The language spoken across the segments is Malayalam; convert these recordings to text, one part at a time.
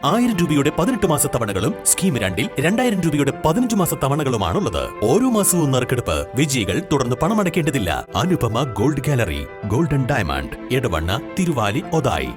ആയിരം രൂപയുടെ പതിനെട്ട് മാസ തവണകളും സ്കീം രണ്ടിൽ രണ്ടായിരം രൂപയുടെ പതിനഞ്ച് മാസ തവണകളുമാണുള്ളത്. ഓരോ മാസവും നറുക്കെടുപ്പ് വിജയികൾ തുടർന്ന് പണമടയ്ക്കേണ്ടതില്ല. Anupama gold gallery golden diamond Edavanna Thiruvali Othayi.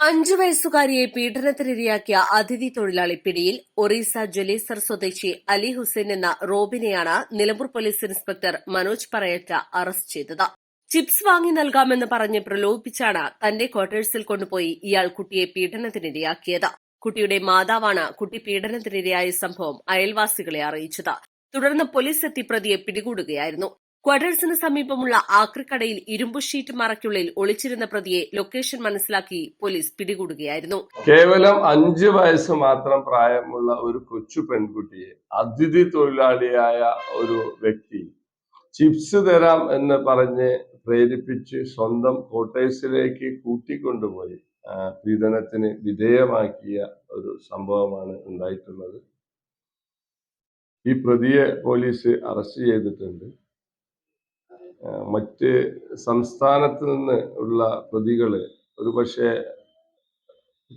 അഞ്ചു വയസ്സുകാരിയെ പീഡനത്തിനിരയാക്കിയ അതിഥി തൊഴിലാളി പിടിയിൽ ഒറീസ ജലേസർ സ്വദേശി അലി ഹുസൈൻ എന്ന റോബിനെയാണ് Nilambur police inspector Manoj Parayatta arrest ചെയ്തത്. ചിപ്സ് വാങ്ങി നൽകാമെന്ന് പറഞ്ഞ് പ്രലോഭിപ്പിച്ചാണ് തന്റെ ക്വാർട്ടേഴ്സിൽ കൊണ്ടുപോയി ഇയാൾ കുട്ടിയെ പീഡനത്തിനിരയാക്കിയത്. കുട്ടിയുടെ മാതാവാണ് കുട്ടി പീഡനത്തിനിരയായ സംഭവം അയൽവാസികളെ അറിയിച്ചത്. തുടർന്ന് പോലീസ് എത്തി പ്രതിയെ പിടികൂടുകയായിരുന്നു. ക്വാർട്ടേഴ്സിന് സമീപമുള്ള ആക്രിക്കടയിൽ ഇരുമ്പു ഷീറ്റ് മറയ്ക്കുള്ളിൽ ഒളിച്ചിരുന്ന പ്രതിയെ ലൊക്കേഷൻ മനസ്സിലാക്കി പോലീസ് പിടികൂടുകയായിരുന്നു. കേവലം അഞ്ച് വയസ്സ് മാത്രം പ്രായമുള്ള ഒരു കൊച്ചു പെൺകുട്ടിയെ അതിഥി തൊഴിലാളിയായ ഒരു വ്യക്തി ചിപ്സ് തരാം എന്ന് പറഞ്ഞ് പ്രേരിപ്പിച്ച് സ്വന്തം കോട്ടേഴ്സിലേക്ക് കൂട്ടിക്കൊണ്ടുപോയി. പീഡനത്തിന് വിധേയമാക്കിയ ഒരു സംഭവമാണ് ഉണ്ടായിട്ടുള്ളത്. ഈ പ്രതിയെ പോലീസ് അറസ്റ്റ് ചെയ്തിട്ടുണ്ട്. മറ്റ് സംസ്ഥാനത്ത് നിന്ന് ഉള്ള പ്രതികൾ ഒരുപക്ഷെ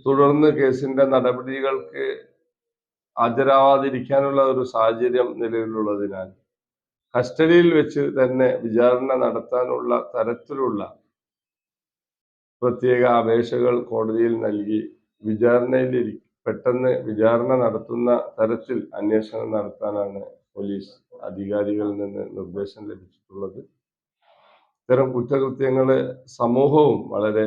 തുടർന്ന് കേസിന്റെ നടപടികൾക്ക് ഹാജരാവാതിരിക്കാനുള്ള ഒരു സാഹചര്യം നിലവിലുള്ളതിനാൽ കസ്റ്റഡിയിൽ വെച്ച് തന്നെ വിചാരണ നടത്താനുള്ള തരത്തിലുള്ള പ്രത്യേക അപേക്ഷകൾ കോടതിയിൽ നൽകി. വിചാരണയിൽ പെട്ടെന്ന് വിചാരണ നടത്തുന്ന തരത്തിൽ അന്വേഷണം നടത്താനാണ് പോലീസ് അധികാരികളിൽ നിന്ന് നിർദ്ദേശം ലഭിച്ചിട്ടുള്ളത്. ഇത്തരം കുറ്റകൃത്യങ്ങൾ സമൂഹവും വളരെ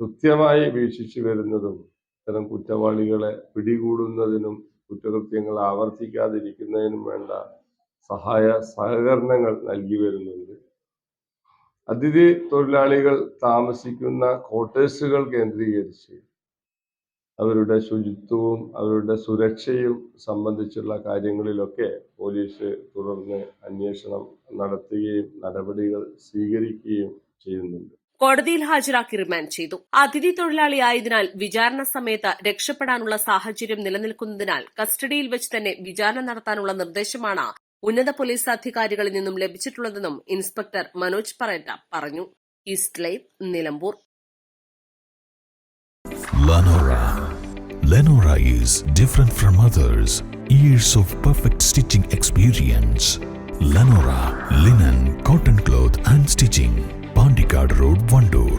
കൃത്യമായി വീക്ഷിച്ചു വരുന്നതും ഇത്തരം കുറ്റവാളികളെ പിടികൂടുന്നതിനും കുറ്റകൃത്യങ്ങൾ ആവർത്തിക്കാതിരിക്കുന്നതിനും വേണ്ട സഹായ സഹകരണങ്ങൾ നൽകി വരുന്നുണ്ട്. അതിഥി തൊഴിലാളികൾ താമസിക്കുന്ന ക്വാർട്ടേഴ്സുകൾ കേന്ദ്രീകരിച്ച് അവരുടെ ശുചിത്വവും അവരുടെ സുരക്ഷയും സംബന്ധിച്ചുള്ള കാര്യങ്ങളിലൊക്കെ പോലീസ് തുടർന്ന് അന്വേഷണം നടത്തുകയും നടപടികൾ സ്വീകരിക്കുകയും ചെയ്യുന്നുണ്ട്. കോടതിയിൽ ഹാജരാക്കി റിമാൻഡ് ചെയ്തു. അതിഥി തൊഴിലാളിയായതിനാൽ വിചാരണ സമയത്ത് രക്ഷപ്പെടാനുള്ള സാഹചര്യം നിലനിൽക്കുന്നതിനാൽ കസ്റ്റഡിയിൽ വെച്ച് തന്നെ വിചാരണ നടത്താനുള്ള നിർദ്ദേശമാണ് ഉന്നത പോലീസ് അധികാരികളിൽ നിന്നും ലഭിച്ചിട്ടുള്ളതെന്നും ഇൻസ്പെക്ടർ മനോജ് പറയറ്റ പറഞ്ഞു east live Nilambur Lenora. Lenora is different from others. Years of perfect stitching experience. Lenora linen, cotton cloth and stitching. Pandikad Road, Vandoor.